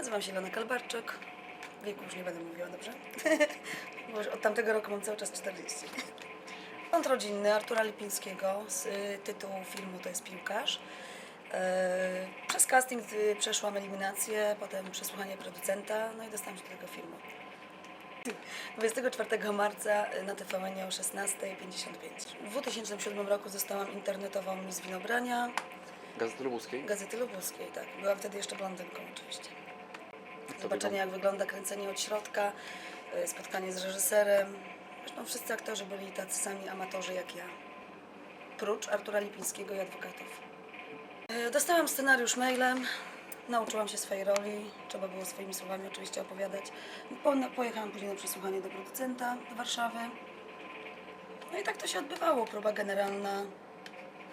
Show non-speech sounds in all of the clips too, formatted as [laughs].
Nazywam się Ilona Kalbarczyk. Wieku już nie będę mówiła, dobrze? [laughs] Bo od tamtego roku mam cały czas 40. Kąt rodzinny Artura Lipińskiego z y, tytułu filmu to jest Piłkarz. E, Przez casting y, przeszłam eliminację, potem przesłuchanie producenta, no i dostałam się do tego filmu. [laughs] 24 marca na TVN o 16.55. W 2007 roku zostałam internetową Miss Winobrania Gazety Lubuskiej? Gazety Lubuskiej, tak. Byłam wtedy jeszcze blondynką oczywiście. Zobaczenie jak wygląda kręcenie od środka, y, spotkanie z reżyserem. Zresztą wszyscy aktorzy byli tacy sami amatorzy jak ja. Prócz Artura Lipińskiego i adwokatów. Y, Dostałam scenariusz mailem, nauczyłam się swojej roli, trzeba było swoimi słowami oczywiście opowiadać. Po, pojechałam później na przesłuchanie do producenta do Warszawy. No i tak to się odbywało, próba generalna,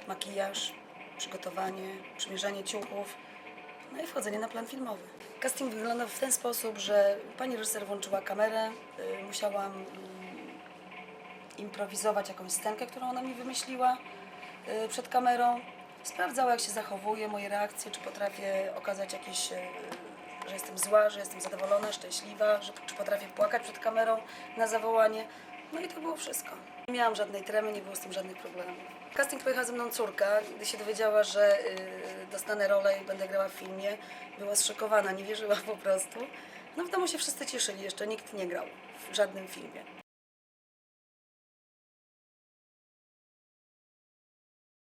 makijaż, przygotowanie, przymierzanie ciuchów, no i wchodzenie na plan filmowy. Casting wyglądał w ten sposób, że pani reżyser włączyła kamerę, y, musiałam mm, improwizować jakąś scenkę, którą ona mi wymyśliła y, przed kamerą. Sprawdzała, jak się zachowuję, moje reakcje, czy potrafię okazać jakieś, y, że jestem zła, że jestem zadowolona, szczęśliwa, że, czy potrafię płakać przed kamerą na zawołanie. No i to było wszystko. Nie miałam żadnej tremy, nie było z tym żadnych problemów. Casting pojechała ze mną córka. Gdy się dowiedziała, że y, dostanę rolę i będę grała w filmie, była zszokowana, nie wierzyła po prostu. No w domu się wszyscy cieszyli, jeszcze nikt nie grał w żadnym filmie.